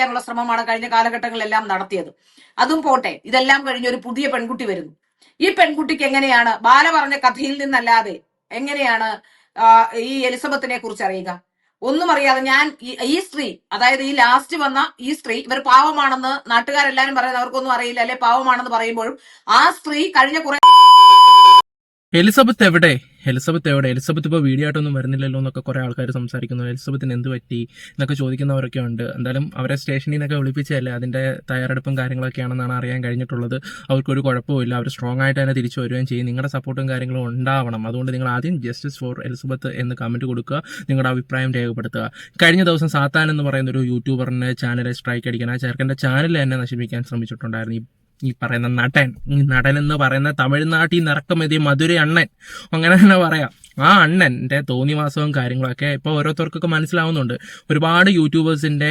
രക്ഷിക്കാനുള്ള ശ്രമമാണ് കഴിഞ്ഞ കാലഘട്ടങ്ങളിലെല്ലാം നടത്തിയത്. അതും പോട്ടെ ഇതെല്ലാം കഴിഞ്ഞ് ഒരു പുതിയ പെൺകുട്ടി വരുന്നു. ഈ പെൺകുട്ടിക്ക് എങ്ങനെയാണ് ബാല പറഞ്ഞ കഥയിൽ നിന്നല്ലാതെ എങ്ങനെയാണ് ഈ എലിസബത്തിനെ കുറിച്ച് അറിയുക? ഒന്നും അറിയാതെ ഞാൻ ഈ സ്ത്രീ അതായത് ഈ ലാസ്റ്റ് വന്ന ഈ സ്ത്രീ ഇവർ പാവമാണെന്ന് നാട്ടുകാരെല്ലാരും പറയുന്നത് അവർക്കൊന്നും അറിയില്ല അല്ലെ? പാവമാണെന്ന് പറയുമ്പോഴും ആ സ്ത്രീ കഴിഞ്ഞ കുറെ എലിസബത്ത് എവിടെ? എലിസബത്ത് എവിടെ? എലിസബത്ത് ഇപ്പോൾ വീഡിയോ ആയിട്ടൊന്നും വരുന്നില്ലല്ലോ എന്നൊക്കെ കുറേ ആൾക്കാർ സംസാരിക്കുന്നു. എലിസബത്തിന് എന്ത് പറ്റി എന്നൊക്കെ ചോദിക്കുന്നവരൊക്കെ ഉണ്ട്. എന്തായാലും അവരെ സ്റ്റേഷനിൽ നിന്നൊക്കെ വിളിപ്പിച്ചതല്ലേ? അതിന്റെ തയ്യാറെടുപ്പും കാര്യങ്ങളൊക്കെയാണെന്നാണ് അറിയാൻ കഴിഞ്ഞിട്ടുള്ളത്. അവർക്കൊരു കുഴപ്പമില്ല അവർ സ്ട്രോങ് ആയിട്ട് തന്നെ തിരിച്ചു വരികയും ചെയ്യും. നിങ്ങളുടെ സപ്പോർട്ടും കാര്യങ്ങളും ഉണ്ടാവണം. അതുകൊണ്ട് നിങ്ങൾ ആദ്യം ജസ്റ്റിസ് ഫോർ എലിസബത്ത് എന്ന് കമന്റ് കൊടുക്കുക. നിങ്ങളുടെ അഭിപ്രായം രേഖപ്പെടുത്തുക. കഴിഞ്ഞ ദിവസം സാത്താൻ എന്ന് പറയുന്ന ഒരു യൂട്യൂബറിന്റെ ചാനലെ സ്ട്രൈക്ക് അടിക്കാൻ ആ ചേർക്കന്റെ ചാനൽ തന്നെ നശിപ്പിക്കാൻ ശ്രമിച്ചിട്ടുണ്ടായിരുന്നു. ഈ പറയുന്ന നടൻ. ഈ നടൻ എന്ന് പറയുന്ന തമിഴ്നാട്ടിൽ നിന്ന് ഇറക്കുമതി മധുര അണ്ണൻ അങ്ങനെ തന്നെ പറയാം. ആ അണ്ണന്റെ തോന്നിവാസവും കാര്യങ്ങളൊക്കെ ഇപ്പോൾ ഓരോരുത്തർക്കൊക്കെ മനസ്സിലാവുന്നുണ്ട്. ഒരുപാട് യൂട്യൂബേഴ്സിന്റെ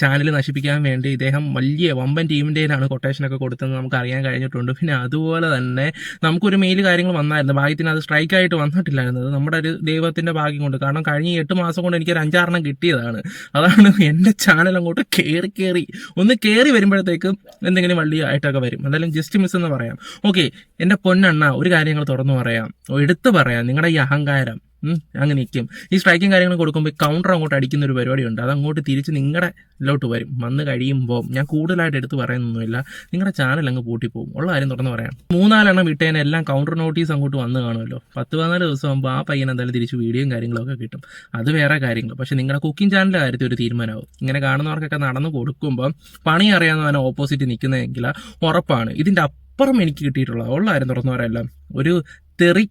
ചാനൽ നശിപ്പിക്കാൻ വേണ്ടി ഇദ്ദേഹം വലിയ വമ്പൻ ടീമിന്റെയിലാണ് കൊട്ടേഷനൊക്കെ കൊടുത്തതെന്ന് നമുക്ക് അറിയാൻ കഴിഞ്ഞിട്ടുണ്ട്. പിന്നെ അതുപോലെ തന്നെ നമുക്കൊരു മെയിൽ കാര്യങ്ങൾ വന്നായിരുന്നു. ഭാഗ്യത്തിന് അത് സ്ട്രൈക്കായിട്ട് വന്നിട്ടില്ലായിരുന്നത് നമ്മുടെ ഒരു ദൈവത്തിന്റെ ഭാഗ്യം കൊണ്ട്. കാരണം കഴിഞ്ഞ എട്ട് മാസം കൊണ്ട് എനിക്കൊരു അഞ്ചാറെണ്ണം കിട്ടിയതാണ്. അതാണ് എന്റെ ചാനൽ അങ്ങോട്ട് കയറി കയറി ഒന്ന് കയറി വരുമ്പോഴത്തേക്കും എന്തെങ്കിലും വള്ളി ആയിട്ടൊക്കെ വരും. എന്തായാലും ജസ്റ്റ് മിസ് എന്ന് പറയാം. ഓക്കെ എന്റെ പൊന്നണ്ണ ഒരു കാര്യങ്ങൾ തുറന്നു പറയാം. എടുത്തു പറയാം. നിങ്ങളുടെ ഈ അഹങ്കാരം. ഉം, അങ്ങ് നിൽക്കും ഈ സ്ട്രൈക്കും കാര്യങ്ങളും കൊടുക്കുമ്പോൾ കൗണ്ടർ അങ്ങോട്ട് അടിക്കുന്ന ഒരു പരിപാടിയുണ്ട്. അത് അങ്ങോട്ട് തിരിച്ച് നിങ്ങളുടെ ഇതിലോട്ട് വരും. വന്ന് കഴിയുമ്പോൾ ഞാൻ കൂടുതലായിട്ട് എടുത്ത് പറയുന്നൊന്നുമില്ല. നിങ്ങളുടെ ചാനൽ അങ്ങ് പൂട്ടിപ്പോകും ഉള്ള കാര്യം തുറന്ന് പറയാം. മൂന്നാലെണ്ണം വിട്ടേനെ എല്ലാം കൗണ്ടർ നോട്ടീസ് അങ്ങോട്ട് വന്ന് കാണുമല്ലോ. പത്ത് പതിനാല് ദിവസം ആകുമ്പോൾ ആ പയ്യൻ എന്തായാലും തിരിച്ച് വീഡിയോയും കാര്യങ്ങളൊക്കെ കിട്ടും. അത് വേറെ കാര്യങ്ങൾ. പക്ഷേ നിങ്ങളുടെ കുക്കിംഗ് ചാനലിന്റെ കാര്യത്തിൽ ഒരു തീരുമാനമാവും. ഇങ്ങനെ കാണുന്നവർക്കൊക്കെ നടന്ന് കൊടുക്കുമ്പോൾ പണി അറിയാവുന്നവനെ ഓപ്പോസിറ്റ് നിൽക്കുന്നതെങ്കിൽ ഉറപ്പാണ്. ഇതിന്റെ അപ്പുറം എനിക്ക് കിട്ടിയിട്ടുള്ള ഉള്ള കാര്യം തുറന്നു പറയാമല്ലോ ഒരു തെറി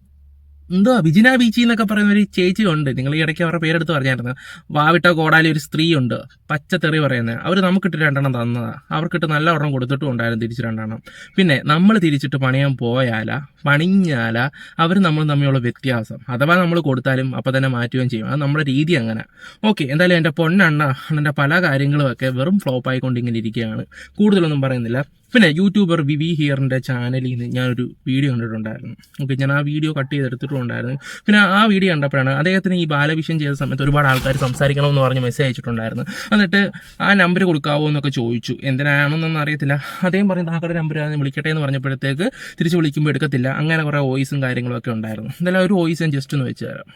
എന്തോ വിജിന ബീച്ചി എന്നൊക്കെ പറയുന്ന ഒരു ചേച്ചി ഉണ്ട് നിങ്ങൾ ഈ ഇടയ്ക്ക് അവരുടെ പേരെടുത്ത് പറഞ്ഞായിരുന്നു. വാവിട്ട കോടാലി ഒരു സ്ത്രീ ഉണ്ട് പച്ചത്തെറി തെറി പറയുന്നത് അവർ നമുക്കിട്ട് രണ്ടെണ്ണം തന്നതാ. അവർക്കിട്ട് നല്ല ഒരെണ്ണം കൊടുത്തിട്ടും ഉണ്ടായിരുന്നു തിരിച്ച് രണ്ടെണ്ണം. പിന്നെ നമ്മൾ തിരിച്ചിട്ട് പണിയാൻ പോയാല പണിഞ്ഞാല അവർ നമ്മൾ തമ്മിലുള്ള വ്യത്യാസം. അഥവാ നമ്മൾ കൊടുത്താലും അപ്പം തന്നെ മാറ്റുകയും ചെയ്യും. അത് നമ്മുടെ രീതി അങ്ങനെ. ഓക്കെ എന്തായാലും എന്റെ പൊന്നെണ്ണ അണ്ണന്റെ പല കാര്യങ്ങളും ഒക്കെ വെറും ഫ്ലോപ്പ് ആയിക്കൊണ്ട് ഇങ്ങനെ ഇരിക്കുകയാണ്. കൂടുതലൊന്നും പറയുന്നില്ല. പിന്നെ യൂട്യൂബർ വിവി ഹിയറിന്റെ ചാനലിൽ നിന്ന് ഞാനൊരു വീഡിയോ കണ്ടിട്ടുണ്ടായിരുന്നു. ഓക്കെ ഞാൻ ആ വീഡിയോ കട്ട് ചെയ്തെടുത്തിട്ടുണ്ടായിരുന്നു. പിന്നെ ആ വീഡിയോ കണ്ടപ്പോഴാണ് അദ്ദേഹത്തിന് ഈ ബാലവിഷയം ചെയ്ത സമയത്ത് ഒരുപാട് ആൾക്കാർ സംസാരിക്കണമെന്ന് പറഞ്ഞ് മെസ്സേജ് അയച്ചിട്ടുണ്ടായിരുന്നു എന്നിട്ട് ആ നമ്പർ കൊടുക്കാവോ എന്നൊക്കെ ചോദിച്ചു. എന്തിനാണെന്നൊന്നും അറിയത്തില്ല. അദ്ദേഹം പറയുന്നത് ആക്കടെ നമ്പർ വിളിക്കട്ടെ എന്ന് പറഞ്ഞപ്പോഴത്തേക്ക് തിരിച്ച് വിളിക്കുമ്പോൾ എടുക്കത്തില്ല. അങ്ങനെ കുറേ വോയിസും കാര്യങ്ങളൊക്കെ ഉണ്ടായിരുന്നു. എന്തായാലും ഒരു വോയിസ് ഞാൻ ജസ്റ്റ് ഒന്ന് വെച്ച് തരാം.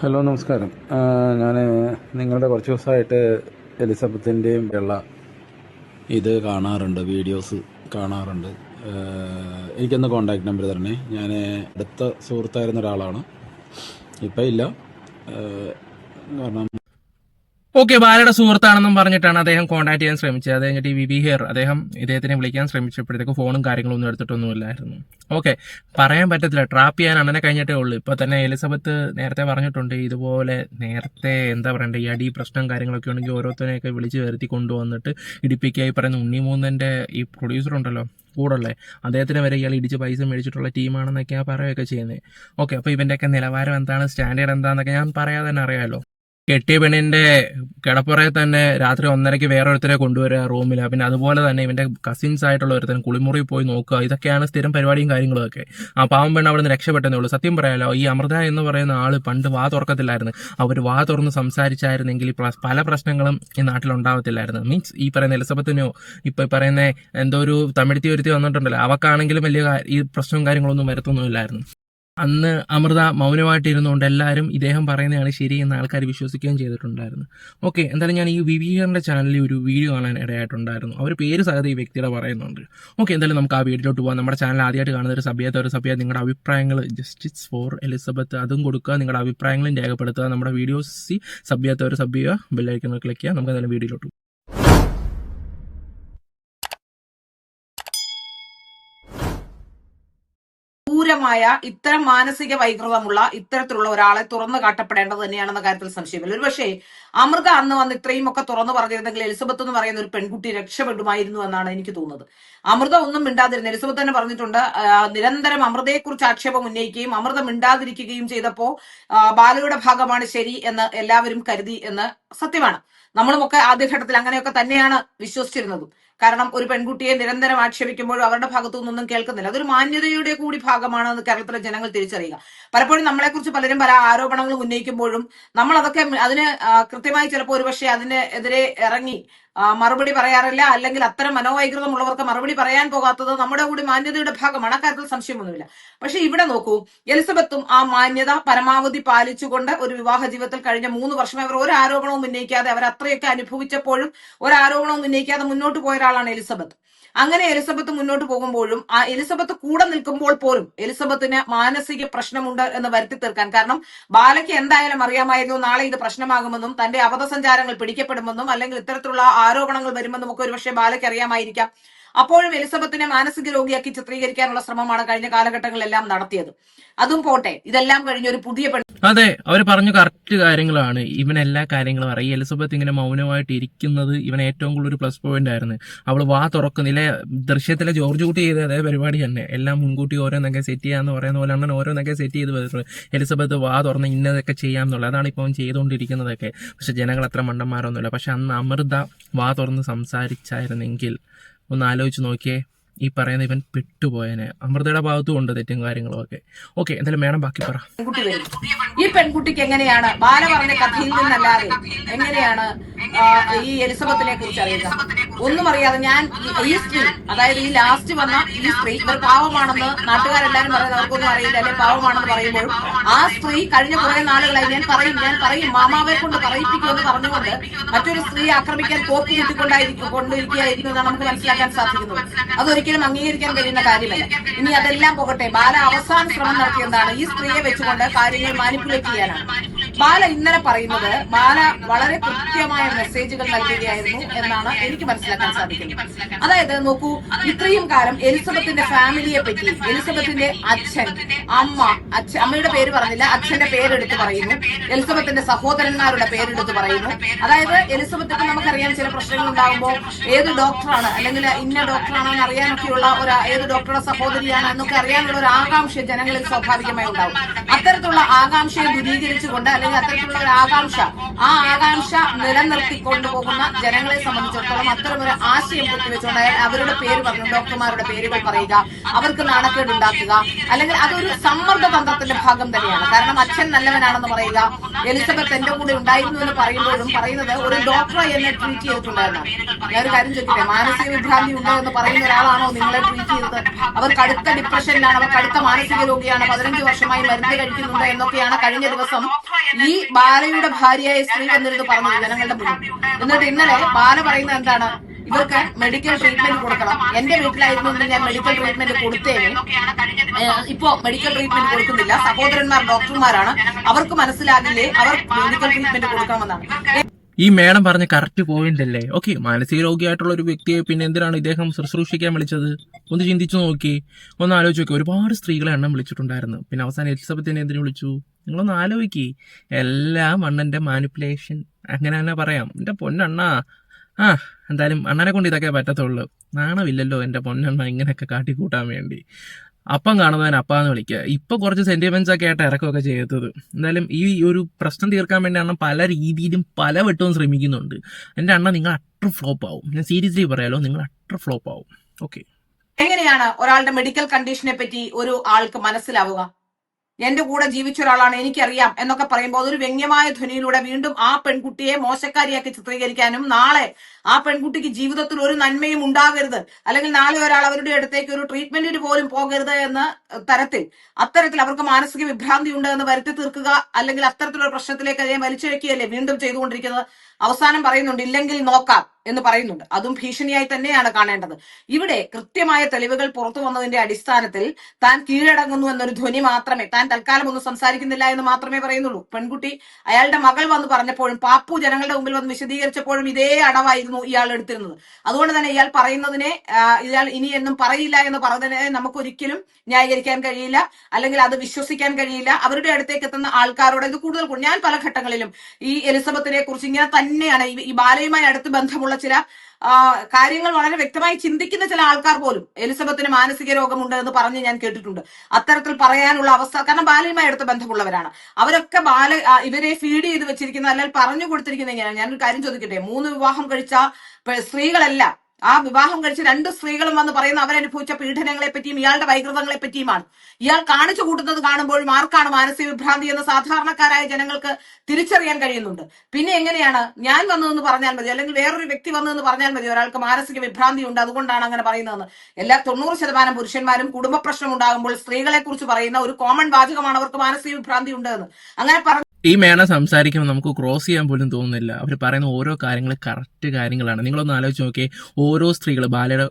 ഹലോ നമസ്കാരം. ഞാൻ നിങ്ങളുടെ കുറച്ച് ദിവസമായിട്ട് എലിസബത്തിന്റെയും വെള്ള ഇത് കാണാറുണ്ട് വീഡിയോസ് കാണാറുണ്ട്. എനിക്കൊന്ന് കോണ്ടാക്ട് നമ്പർ തരണേ. ഞാൻ അടുത്ത സുഹൃത്തായിരുന്ന ഒരാളാണ്. ഇപ്പം ഇല്ല. കാരണം ഓക്കെ ബാലയുടെ സുഹൃത്താണെന്നും പറഞ്ഞിട്ടാണ് അദ്ദേഹം കോൺടാക്ട് ചെയ്യാൻ ശ്രമിച്ചത്. അത് കഴിഞ്ഞിട്ട് ഈ വിബി ഹിയർ അദ്ദേഹം ഇദ്ദേഹത്തിനെ വിളിക്കാൻ ശ്രമിച്ചപ്പോഴത്തേക്ക് ഫോണും കാര്യങ്ങളൊന്നും എടുത്തിട്ടൊന്നുമില്ലായിരുന്നു ഓക്കെ പറയാൻ പറ്റത്തില്ല. ട്രാപ്പ് ചെയ്യാൻ അണ്ണനെ കഴിഞ്ഞിട്ടേ ഉള്ളൂ. ഇപ്പോൾ തന്നെ എലിസബത്ത് നേരത്തെ പറഞ്ഞിട്ടുണ്ട് ഇതുപോലെ നേരത്തെ എന്താ പറയണ്ടേ ഈ അടി പ്രശ്നം കാര്യങ്ങളൊക്കെ ഉണ്ടെങ്കിൽ ഓരോരുത്തരെയൊക്കെ വിളിച്ച് വരുത്തി കൊണ്ടുവന്നിട്ട് ഇടിപ്പിക്കായി പറയുന്ന ഉണ്ണിമൂന്നന്റെ ഈ പ്രൊഡ്യൂസർ ഉണ്ടല്ലോ കൂടല്ലേ? അദ്ദേഹത്തിന് വരെ ഇയാൾ ഇടിച്ച് പൈസ മേടിച്ചിട്ടുള്ള ടീമാണെന്നൊക്കെയാണ് പറയുകയൊക്കെ ചെയ്യുന്നത്. ഓക്കെ അപ്പോൾ ഇവന്റെയൊക്കെ നിലവാരം എന്താണ്? സ്റ്റാൻഡേർഡ് എന്താണെന്നൊക്കെ ഞാൻ പറയാതെ തന്നെ അറിയാമല്ലോ കെട്ടിയ പെണ്ണിന്റെ കിടപ്പുറയിൽ തന്നെ രാത്രി ഒന്നരയ്ക്ക് വേറൊരുത്തരെ കൊണ്ടുവരിക റൂമിൽ പിന്നെ അതുപോലെ തന്നെ ഇവന്റെ കസിൻസ് ആയിട്ടുള്ള ഒരുത്തൻ കുളിമുറി പോയി നോക്കുക. ഇതൊക്കെയാണ് സ്ഥിരം പരിപാടിയും കാര്യങ്ങളും ഒക്കെ ആ പാവം പെണ്ണ് അവിടെ നിന്ന് രക്ഷപ്പെട്ടേ ഉള്ളൂ. സത്യം പറയാലോ ഈ അമൃത എന്ന് പറയുന്ന ആൾ പണ്ട് വാ തുറക്കത്തില്ലായിരുന്നു. അവർ വാ തുറന്ന് സംസാരിച്ചായിരുന്നെങ്കിൽ പല പ്രശ്നങ്ങളും ഈ നാട്ടിൽ ഉണ്ടാവത്തില്ലായിരുന്നു. മീൻസ് ഈ പറയുന്ന എലിസബത്തിനോ ഇപ്പൊ പറയുന്ന എന്തോ ഒരു തമിഴ്ത്തി ഒരുത്തി വന്നിട്ടുണ്ടല്ലോ അവക്കാണെങ്കിലും വലിയ ഈ പ്രശ്നവും കാര്യങ്ങളൊന്നും വരത്തൊന്നുമില്ലായിരുന്നു. അന്ന് അമൃത മൗനമായിട്ട് ഇരുന്നുകൊണ്ട് എല്ലാവരും ഇദ്ദേഹം പറയുന്നതാണ് ശരി എന്ന് ആൾക്കാർ വിശ്വസിക്കുകയും ചെയ്തിട്ടുണ്ടായിരുന്നു. ഓക്കെ എന്തായാലും ഞാൻ ഈ വിവിയറിന്റെ ചാനലിൽ ഒരു വീഡിയോ കാണാൻ ഇടയായിട്ടുണ്ടായിരുന്നു. അവർ പേര് സഹത ഈ വ്യക്തിയുടെ പറയുന്നുണ്ട്. ഓക്കെ എന്തായാലും നമുക്ക് ആ വീഡിയോട്ട് പോകാം നമ്മുടെ ചാനൽ ആദ്യമായിട്ട് കാണുന്ന ഒരു സഭയത്ത് ഒരു സഭ്യ നിങ്ങളുടെ അഭിപ്രായങ്ങൾ ജസ്റ്റിസ് ഫോർ എലിസബത്ത് അതും കൊടുക്കുക. നിങ്ങളുടെ അഭിപ്രായങ്ങളും രേഖപ്പെടുത്തുക. നമ്മുടെ വീഡിയോസ് സി സഭ്യത്തെ ഒരു സഭ്യ ബെല്ലൈക്കൊന്ന് ക്ലിക്ക് ചെയ്യുക നമുക്ക് എന്തായാലും വീഡിയോയിലോട്ട് പോകാം. ഇത്തരം മാനസിക വൈകൃതമുള്ള ഇത്തരത്തിലുള്ള ഒരാളെ തുറന്നു കാട്ടപ്പെടേണ്ടത് തന്നെയാണെന്ന കാര്യത്തിൽ സംശയമില്ല. ഒരുപക്ഷെ അമൃത അന്ന് വന്ന് ഇത്രയും ഒക്കെ തുറന്നു പറഞ്ഞിരുന്നെങ്കിൽ എലിസബത്ത് എന്ന് പറയുന്ന ഒരു പെൺകുട്ടി രക്ഷപ്പെടുമായിരുന്നു എന്നാണ് എനിക്ക് തോന്നുന്നത്. അമൃത ഒന്നും മിണ്ടാതിരുന്നു എലിസബത്ത് തന്നെ പറഞ്ഞിട്ടുണ്ട് നിരന്തരം അമൃതയെക്കുറിച്ച് ആക്ഷേപം ഉന്നയിക്കുകയും അമൃത മിണ്ടാതിരിക്കുകയും ചെയ്തപ്പോ ബാലയുടെ ഭാഗമാണ് ശരി എന്ന് എല്ലാവരും കരുതി എന്ന് സത്യമാണ്. നമ്മളുമൊക്കെ ആദ്യഘട്ടത്തിൽ അങ്ങനെയൊക്കെ തന്നെയാണ് വിശ്വസിച്ചിരുന്നതും. കാരണം ഒരു പെൺകുട്ടിയെ നിരന്തരം ആക്ഷേപിക്കുമ്പോഴും അവരുടെ ഭാഗത്തു നിന്നൊന്നും കേൾക്കുന്നില്ല. അതൊരു മാന്യതയുടെ കൂടി ഭാഗമാണ് എന്ന് കേരളത്തിലെ ജനങ്ങൾ തിരിച്ചറിയുക. പലപ്പോഴും നമ്മളെക്കുറിച്ച് പലരും പല ആരോപണങ്ങളും ഉന്നയിക്കുമ്പോഴും നമ്മൾ അതൊക്കെ അതിന് കൃത്യമായി ചിലപ്പോൾ ഒരുപക്ഷെ അതിനെതിരെ ഇറങ്ങി മറുപടി പറയാറില്ല. അല്ലെങ്കിൽ അത്തരം മനോവൈകൃതമുള്ളവർക്ക് മറുപടി പറയാൻ പോകാത്തത് നമ്മുടെ കൂടി മാന്യതയുടെ ഭാഗമാണ്. അക്കാര്യത്തിൽ സംശയമൊന്നുമില്ല. പക്ഷെ ഇവിടെ നോക്കൂ എലിസബത്തും ആ മാന്യത പരമാവധി പാലിച്ചുകൊണ്ട് ഒരു വിവാഹ ജീവിതത്തിൽ കഴിഞ്ഞ മൂന്ന് വർഷം അവർ ഒരു ആരോപണവും ഉന്നയിക്കാതെ അവർ അത്രയൊക്കെ അനുഭവിച്ചപ്പോഴും ഒരു ആരോപണവും ഉന്നയിക്കാതെ മുന്നോട്ട് പോയ ഒരാളാണ് എലിസബത്ത്. അങ്ങനെ എലിസബത്ത് മുന്നോട്ട് പോകുമ്പോഴും ആ എലിസബത്ത് കൂടെ നിൽക്കുമ്പോൾ പോലും എലിസബത്തിന് മാനസിക പ്രശ്നമുണ്ട് എന്ന് വരുത്തി തീർക്കാൻ. കാരണം ബാലയ്ക്ക് എന്തായാലും അറിയാമായിരുന്നു നാളെ ഇത് പ്രശ്നമാകുമെന്നും തന്റെ അബദ്ധസഞ്ചാരങ്ങൾ പിടിക്കപ്പെടുമെന്നും അല്ലെങ്കിൽ ഇത്തരത്തിലുള്ള ആരോപണങ്ങൾ വരുമ്പോൾ നമുക്ക് ഒരുപക്ഷെ ബാലയ്ക്ക് അറിയാമായിരിക്കാം. അപ്പോഴും എലിസബത്തിനെ മാനസിക രോഗിയാക്കി ചിത്രീകരിക്കാനുള്ള ശ്രമമാണ് കഴിഞ്ഞ കാലഘട്ടങ്ങളിലെല്ലാം നടത്തിയത്. അതും പോട്ടെ ഇതെല്ലാം കഴിഞ്ഞ ഒരു പുതിയ അതെ അവർ പറഞ്ഞു കറക്റ്റ് കാര്യങ്ങളാണ്. ഇവൻ എല്ലാ കാര്യങ്ങളും അറിയും. എലിസബത്ത് ഇങ്ങനെ മൗനമായിട്ട് ഇരിക്കുന്നത് ഇവൻ ഏറ്റവും കൂടുതൽ ഒരു പ്ലസ് പോയിന്റ് ആയിരുന്നു. അവൾ വാ തുറക്കുന്നില്ല ദൃശ്യത്തിലെ ജോർജ് കുട്ടി ചെയ്ത അതേ പരിപാടി തന്നെ. എല്ലാം മുൻകൂട്ടി ഓരോന്നൊക്കെ സെറ്റ് ചെയ്യാന്ന് പറയുന്ന പോലെ അങ്ങനെ ഓരോന്നൊക്കെ സെറ്റ് ചെയ്ത് വരുന്നത് എലിസബത്ത് വാ തുറന്ന് ഇന്നതൊക്കെ ചെയ്യാമെന്നുള്ളത്. അതാണ് അവൻ ചെയ്തുകൊണ്ടിരിക്കുന്നതൊക്കെ. പക്ഷെ ജനങ്ങൾ അത്ര മണ്ടന്മാരൊന്നുമില്ല. പക്ഷെ അന്ന് അമൃത വാ തുറന്ന് സംസാരിച്ചായിരുന്നെങ്കിൽ ഒന്ന് ആലോചിച്ച് നോക്കിയേ. ഈ പറയുന്ന ഇവൻ പെട്ടുപോയനെ. അമൃതയുടെ ഭാഗത്തും ഉണ്ട് തെറ്റും കാര്യങ്ങളും ഒക്കെ. ഓക്കെ എന്തായാലും മേഡം ബാക്കി പറ. ഈ പെൺകുട്ടിക്ക് എങ്ങനെയാണ്? ബാല പറഞ്ഞ കഥയിൽ നിന്നല്ലാതെ എങ്ങനെയാണ് ഈ എലിസബത്തിനെ കുറിച്ച് അറിയുക? ഒന്നും അറിയാതെ ഞാൻ ഈ- സ്ത്രീ അതായത് ഈ ലാസ്റ്റ് വന്ന ഈ സ്ത്രീ ഇവർ പാവമാണെന്ന് നാട്ടുകാരെല്ലാരും പറയുന്നത് അവർക്കൊന്നും അറിയില്ല അല്ലെ? പാവമാണെന്ന് പറയുമ്പോൾ ആ സ്ത്രീ കഴിഞ്ഞ കുറെ നാളുകളായി ഞാൻ പറയും ഞാൻ പറയും മാമാവെ കൊണ്ട് പറയിപ്പിക്കുമെന്ന് പറഞ്ഞുകൊണ്ട് മറ്റൊരു സ്ത്രീ ആക്രമിക്കാൻ കോപ്പ് കിട്ടിക്കൊണ്ടായിരിക്കും കൊണ്ടിരിക്കുകയായിരിക്കും എന്നാണ് നമുക്ക് മനസ്സിലാക്കാൻ സാധിക്കുന്നത്. അതൊരിക്കലും അംഗീകരിക്കാൻ കഴിയുന്ന കാര്യമല്ല. ഇനി അതെല്ലാം പോകട്ടെ. ബാല അവസാന ശ്രമം നടത്തിയതാണ് ഈ സ്ത്രീയെ വെച്ചുകൊണ്ട് കാര്യങ്ങൾ മാനിപ്പുലേറ്റ് ചെയ്യാനാണ്. ബാല ഇന്നലെ പറയുന്നത് ബാല വളരെ കൃത്യമായ മെസ്സേജുകൾ നൽകുകയായിരുന്നു എന്നാണ് എനിക്ക് മനസ്സിലാക്കാൻ സാധിക്കുന്നത്. അതായത് നോക്കൂ ഇത്രയും കാലം എലിസബത്തിന്റെ ഫാമിലിയെ പറ്റി എലിസബത്തിന്റെ അച്ഛൻ അമ്മ അച്ഛൻ അമ്മയുടെ പേര് പറഞ്ഞില്ല അച്ഛന്റെ പേരെടുത്ത് പറയുന്നു എലിസബത്തിന്റെ സഹോദരന്മാരുടെ പേരെടുത്ത് പറയുന്നു. അതായത് എലിസബത്തിന് നമുക്കറിയാം ചില പ്രശ്നങ്ങൾ ഉണ്ടാകുമ്പോൾ ഏത് ഡോക്ടറാണ് അല്ലെങ്കിൽ ഇന്ന ഡോക്ടറാണോ എന്ന് അറിയാനൊക്കെയുള്ള ഒരു ഏത് ഡോക്ടറുടെ സഹോദരിയാണ് എന്നൊക്കെ അറിയാനുള്ള ഒരു ആകാംക്ഷ ജനങ്ങളിൽ സ്വാഭാവികമായി ഉണ്ടാവും. അത്തരത്തിലുള്ള ആകാംക്ഷയെ ദൂരീകരിച്ചുകൊണ്ട് അല്ലെങ്കിൽ അത്തരത്തിലുള്ള ഒരു ആകാംക്ഷ. ആ ആകാംക്ഷ നിലനിർത്തിക്കൊണ്ടു പോകുന്ന ജനങ്ങളെ സംബന്ധിച്ചിടത്തോളം അത്തരമൊരു ആശയം കുത്തിവെച്ചുകൊണ്ടായാൽ അവരുടെ പേര് പറഞ്ഞു ഡോക്ടർമാരുടെ പേരുകൾ പറയുക അവർക്ക് നാണക്കേട് ഉണ്ടാക്കുക അല്ലെങ്കിൽ അതൊരു സമ്മർദ്ദ തന്ത്രത്തിന്റെ ഭാഗം തന്നെയാണ്. കാരണം അച്ഛൻ നല്ലവനാണെന്ന് പറയുക എലിസബത്ത് എന്റെ കൂടെ ഉണ്ടായിരുന്നു എന്ന് പറയുമ്പോഴും പറയുന്നത് ഒരു ഡോക്ടറെ എന്നെ ട്രീറ്റ് ചെയ്തിട്ടുണ്ടായിരുന്നു. ഞാൻ ഒരു കാര്യം ചോദിക്കട്ടെ? മാനസിക വിഭ്രാന്തി ഉണ്ടോ എന്ന് പറയുന്ന ഒരാളാണോ നിങ്ങളെ ട്രീറ്റ് ചെയ്തത്? അവർ കടുത്ത ഡിപ്രഷനിലാണ് അവർ കടുത്ത മാനസിക രോഗിയാണ് പതിനഞ്ച് വർഷമായി മരുന്ന് കഴിക്കുന്നുണ്ട് എന്നൊക്കെയാണ് കഴിഞ്ഞ ദിവസം ഈ ബാലയുടെ ഭാര്യയായ സ്ത്രീ വന്നിരുന്ന് പറഞ്ഞു ജനങ്ങളുടെ മുന്നിൽ. എന്നിട്ട് ഇന്നലെ ബാല പറയുന്നത് എന്താണ്? ഇവർക്ക് മെഡിക്കൽ ട്രീറ്റ്മെന്റ് കൊടുക്കണം. എന്റെ വീട്ടിലായിരുന്നു ഞാൻ മെഡിക്കൽ ട്രീറ്റ്മെന്റ് കൊടുത്തേനെ ഇപ്പോ മെഡിക്കൽ ട്രീറ്റ്മെന്റ് കൊടുക്കുന്നില്ല. സഹോദരന്മാർ ഡോക്ടർമാരാണ്. അവർക്ക് മനസ്സിലാകില്ലേ? അവർ മെഡിക്കൽ ട്രീറ്റ്മെന്റ് കൊടുക്കണമെന്നാണ്. ഈ മേഡം പറഞ്ഞ കറക്റ്റ് പോയിന്റ് അല്ലേ? ഓക്കെ മാനസിക രോഗിയായിട്ടുള്ള ഒരു വ്യക്തിയെ പിന്നെ എന്തിനാണ് ഇദ്ദേഹം ശുശ്രൂഷിക്കാൻ വിളിച്ചത്? ഒന്ന് ചിന്തിച്ചു നോക്കി. ഒന്ന് ആലോചിച്ച് നോക്കി. ഒരുപാട് സ്ത്രീകളെ എണ്ണം വിളിച്ചിട്ടുണ്ടായിരുന്നു. പിന്നെ അവസാനം എലിസബത്തിനെ എന്തിനു വിളിച്ചു? നിങ്ങളൊന്ന് ആലോചിക്കി. എല്ലാം അണ്ണന്റെ മാനിപ്പുലേഷൻ അങ്ങനെ തന്നെ പറയാം. എന്റെ പൊന്നണ്ണാ. ആ എന്തായാലും അണ്ണനെ കൊണ്ട് ഇതൊക്കെ പറ്റത്തുള്ളൂ. നാണമില്ലല്ലോ എന്റെ പൊന്നണ്ണ ഇങ്ങനെയൊക്കെ കാട്ടിക്കൂട്ടാൻ വേണ്ടി. അപ്പം കാണുന്നവൻ അപ്പാന്ന് വിളിക്കുക. ഇപ്പം കുറച്ച് സെന്റിമെന്റ്സ് ഒക്കെ ആയിട്ട് ഇറക്കമൊക്കെ ചെയ്തത് എന്തായാലും ഈ ഒരു പ്രശ്നം തീർക്കാൻ വേണ്ടി പല രീതിയിലും പല വെട്ടവും ശ്രമിക്കുന്നുണ്ട്. എന്റെ അണ്ണ നിങ്ങൾ അട്ടർ ഫ്ലോപ്പ് ആവും. ഞാൻ സീരിയസ്ലി പറയാലോ നിങ്ങൾ അട്ടർ ഫ്ലോപ്പ് ആവും. ഓക്കെ എങ്ങനെയാണ് ഒരാളുടെ മെഡിക്കൽ കണ്ടീഷനെ പറ്റി ഒരു ആൾക്ക് മനസ്സിലാവുക? എന്റെ കൂടെ ജീവിച്ച ഒരാളാണ് എനിക്കറിയാം എന്നൊക്കെ പറയുമ്പോൾ അതൊരു വ്യംഗ്യമായ ധ്വനിയിലൂടെ വീണ്ടും ആ പെൺകുട്ടിയെ മോശക്കാരിയാക്കി ചിത്രീകരിക്കാനും നാളെ ആ പെൺകുട്ടിക്ക് ജീവിതത്തിൽ ഒരു നന്മയും ഉണ്ടാകരുത്. അല്ലെങ്കിൽ നാളെ ഒരാൾ അവരുടെ അടുത്തേക്ക് ഒരു ട്രീറ്റ്മെന്റിന് പോലും പോകരുത് എന്ന തരത്തിൽ അത്തരത്തിൽ അവർക്ക് മാനസിക വിഭ്രാന്തി ഉണ്ട് എന്ന് വരുത്തി തീർക്കുക. അല്ലെങ്കിൽ അത്തരത്തിലുള്ള പ്രശ്നത്തിലേക്ക് അതിനെ വലിച്ചിഴക്കുകയല്ലേ വീണ്ടും ചെയ്തുകൊണ്ടിരിക്കുന്നത്? അവസാനം പറയുന്നുണ്ട് ഇല്ലെങ്കിൽ നോക്കാം എന്ന് പറയുന്നുണ്ട്. അതും ഭീഷണിയായി തന്നെയാണ് കാണേണ്ടത്. ഇവിടെ കൃത്യമായ തെളിവുകൾ പുറത്തു വന്നതിന്റെ അടിസ്ഥാനത്തിൽ താൻ കീഴടങ്ങുന്നു എന്നൊരു ധ്വനി മാത്രമേ താൻ തൽക്കാലം ഒന്നും സംസാരിക്കുന്നില്ല എന്ന് മാത്രമേ പറയുന്നുള്ളൂ. പെൺകുട്ടി അയാളുടെ മകൾ വന്ന് പറഞ്ഞപ്പോഴും പാപ്പു ജനങ്ങളുടെ മുമ്പിൽ വന്ന് വിശദീകരിച്ചപ്പോഴും ഇതേ അടവായിരുന്നു ഇയാൾ എടുത്തിരുന്നത്. അതുകൊണ്ട് തന്നെ ഇയാൾ പറയുന്നതിനെ ഇയാൾ ഇനി എന്നും പറയില്ല എന്ന് പറഞ്ഞതിനെ നമുക്ക് ഒരിക്കലും ന്യായീകരിക്കാൻ കഴിയില്ല അല്ലെങ്കിൽ അത് വിശ്വസിക്കാൻ കഴിയില്ല. അവരുടെ അടുത്തേക്ക് എത്തുന്ന ആൾക്കാരോട് ഇത് കൂടുതൽ കൂടും. ഞാൻ പല ഘട്ടങ്ങളിലും ഈ എലിസബത്തിനെ കുറിച്ച് ഇങ്ങനെ തന്നെയാണ് ഈ- ബാലയുമായി അടുത്ത് ബന്ധമുള്ള ചില കാര്യങ്ങൾ വളരെ വ്യക്തമായി ചിന്തിക്കുന്ന ചില ആൾക്കാർ പോലും എലിസബത്തിന് മാനസിക രോഗമുണ്ട് എന്ന് പറഞ്ഞ് ഞാൻ കേട്ടിട്ടുണ്ട്. അത്തരത്തിൽ പറയാനുള്ള അവസ്ഥ കാരണം ബാലയുമായി അടുത്ത ബന്ധമുള്ളവരാണ്. അവരൊക്കെ ബാല ഇവരെ ഫീഡ് ചെയ്ത് വെച്ചിരിക്കുന്ന അല്ലെങ്കിൽ പറഞ്ഞു കൊടുത്തിരിക്കുന്ന ഞാൻ ഞാനൊരു കാര്യം ചോദിക്കട്ടെ? മൂന്ന് വിവാഹം കഴിച്ച സ്ത്രീകളെല്ലാം ആ വിവാഹം കഴിച്ച രണ്ട് സ്ത്രീകളും വന്ന് പറയുന്ന അവരനുഭവിച്ച പീഡനങ്ങളെ പറ്റിയും ഇയാളുടെ വൈകൃതങ്ങളെ പറ്റിയുമാണ്. ഇയാൾ കാണിച്ചു കൂട്ടുന്നത് കാണുമ്പോഴും ആർക്കാണ് മാനസിക വിഭ്രാന്തി എന്ന് സാധാരണക്കാരായ ജനങ്ങൾക്ക് തിരിച്ചറിയാൻ കഴിയുന്നുണ്ട്. പിന്നെ എങ്ങനെയാണ് ഞാൻ വന്നതെന്ന് പറഞ്ഞാൽ മതി അല്ലെങ്കിൽ വേറൊരു വ്യക്തി വന്നതെന്ന് പറഞ്ഞാൽ മതി ഒരാൾക്ക് മാനസിക വിഭ്രാന്തി ഉണ്ട് അതുകൊണ്ടാണ് അങ്ങനെ പറയുന്നതെന്ന്. എല്ലാ തൊണ്ണൂറ് ശതമാനം പുരുഷന്മാരും കുടുംബ പ്രശ്നം ഉണ്ടാകുമ്പോൾ സ്ത്രീകളെ കുറിച്ച് പറയുന്ന ഒരു കോമൺ വാചകമാണ് അവർക്ക് മാനസിക വിഭ്രാന്തി ഉണ്ടെന്ന്. അങ്ങനെ പറഞ്ഞ ഈ മേള സംസാരിക്കുമ്പോൾ നമുക്ക് ക്രോസ് ചെയ്യാൻ പോലും തോന്നുന്നില്ല. അവർ പറയുന്ന ഓരോ കാര്യങ്ങൾ കറക്റ്റ് കാര്യങ്ങളാണ്. നിങ്ങളൊന്ന് ആലോചിച്ച് നോക്കിയേ ഓരോ സ്ത്രീകൾ ബാലയുടെ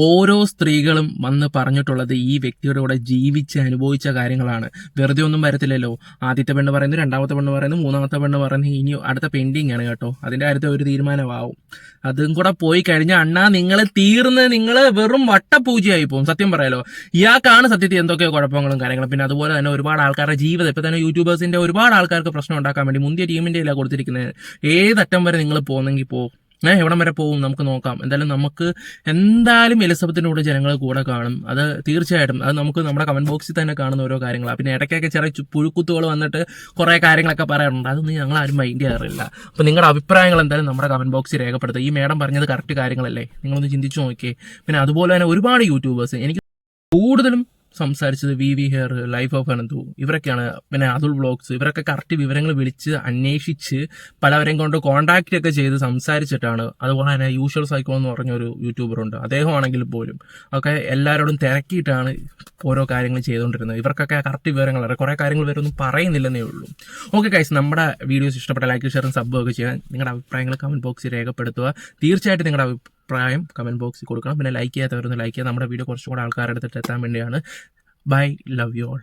ഓരോ സ്ത്രീകളും വന്ന് പറഞ്ഞിട്ടുള്ളത് ഈ വ്യക്തിയുടെ കൂടെ ജീവിച്ച് അനുഭവിച്ച കാര്യങ്ങളാണ്. വെറുതെ ഒന്നും വരത്തില്ലല്ലോ. ആദ്യത്തെ പെണ്ണ് പറയുന്നു രണ്ടാമത്തെ പെണ്ണ് പറയുന്നു മൂന്നാമത്തെ പെണ്ണ് പറയുന്നത് ഇനി അടുത്ത പെൻഡിങ് ആണ് കേട്ടോ. അതിന്റെ കാര്യത്തിൽ ഒരു തീരുമാനമാവും. അതും കൂടെ പോയി കഴിഞ്ഞാൽ അണ്ണാ നിങ്ങൾ തീർന്ന് നിങ്ങൾ വെറും വട്ടപൂജയായി പോകും. സത്യം പറയാലോ. ഇയാൾക്കാണ് സത്യത്തിൽ എന്തൊക്കെയോ കുഴപ്പങ്ങളും കാര്യങ്ങളും. പിന്നെ അതുപോലെ തന്നെ ഒരുപാട് ആൾക്കാരുടെ ജീവിതം. ഇപ്പം തന്നെ യൂട്യൂബേഴ്സിന്റെ ഒരുപാട് ആൾക്കാർക്ക് പ്രശ്നം ഉണ്ടാക്കാൻ വേണ്ടി മുന്തിയ ടീമിന്റെ എല്ലാം കൊടുത്തിരിക്കുന്നത്. ഏതറ്റം വരെ നിങ്ങൾ പോകുന്നെങ്കിൽ പോ. ഏഹ് എവിടം വരെ പോകും നമുക്ക് നോക്കാം. എന്തായാലും നമുക്ക് എന്തായാലും എലിസബത്തിന്റെ കൂടെ ജനങ്ങൾ കൂടെ കാണും. അത് തീർച്ചയായിട്ടും അത് നമുക്ക് നമ്മുടെ കമന്റ് ബോക്സിൽ തന്നെ കാണുന്ന ഓരോ കാര്യങ്ങളാണ് പിന്നെ ഇടയ്ക്കൊക്കെ ചെറിയ പുഴുക്കുത്തുകൾ വന്നിട്ട് കുറേ കാര്യങ്ങളൊക്കെ പറയാറുണ്ട്. അതൊന്നും ഞങ്ങൾ ആരും മൈൻഡ് ചെയ്യാറില്ല. അപ്പോൾ നിങ്ങളുടെ അഭിപ്രായങ്ങൾ എന്തായാലും നമ്മുടെ കമന്റ് ബോക്സിൽ രേഖപ്പെടുത്തുക. ഈ മേഡം പറഞ്ഞത് കറക്റ്റ് കാര്യങ്ങളല്ലേ? നിങ്ങളൊന്ന് ചിന്തിച്ചു നോക്കിയേ. പിന്നെ അതുപോലെ തന്നെ ഒരുപാട് യൂട്യൂബേഴ്സ് എനിക്ക് കൂടുതലും സംസാരിച്ചത് V V hair life of Ananthu ഇവരൊക്കെയാണ്. പിന്നെ അതുൽ വ്ളോഗ്സ് ഇവരൊക്കെ കറക്റ്റ് വിവരങ്ങൾ വിളിച്ച് അന്വേഷിച്ച് പലവരെയും കൊണ്ട് കോൺടാക്റ്റ് ഒക്കെ ചെയ്ത് സംസാരിച്ചിട്ടാണ്. അതുപോലെ തന്നെ യൂഷ്വൽ സൈക്കോ എന്ന് പറഞ്ഞൊരു യൂട്യൂബർ ഉണ്ട്. അദ്ദേഹമാണെങ്കിൽ പോലും ഒക്കെ എല്ലാവരോടും തിരക്കിയിട്ടാണ് ഓരോ കാര്യങ്ങൾ ചെയ്തുകൊണ്ടിരുന്നത്. ഇവർക്കൊക്കെ കറക്റ്റ് വിവരങ്ങൾ കുറേ കാര്യങ്ങൾ ഇവരൊന്നും പറയുന്നില്ലെന്നേ ഉള്ളൂ. ഓക്കെ കൈസ് നമ്മുടെ വീഡിയോസ് ഇഷ്ടപ്പെട്ട ലൈക്ക് ഷെയറും സബ്ബ് ഒക്കെ ചെയ്യാൻ നിങ്ങളുടെ അഭിപ്രായങ്ങൾ കമന്റ് ബോക്സിൽ രേഖപ്പെടുത്തുക. തീർച്ചയായിട്ടും നിങ്ങളുടെ അഭിപ്രായം കമന്റ് ബോക്സിൽ കൊടുക്കണം. പിന്നെ ലൈക്ക് ചെയ്യാത്തവരൊന്ന് ലൈക്ക് ചെയ്യുക നമ്മുടെ വീഡിയോ കുറച്ചുകൂടെ ആൾക്കാരുടെ അടുത്തിട്ട് എത്താൻ വേണ്ടിയാണ്. Bye love you all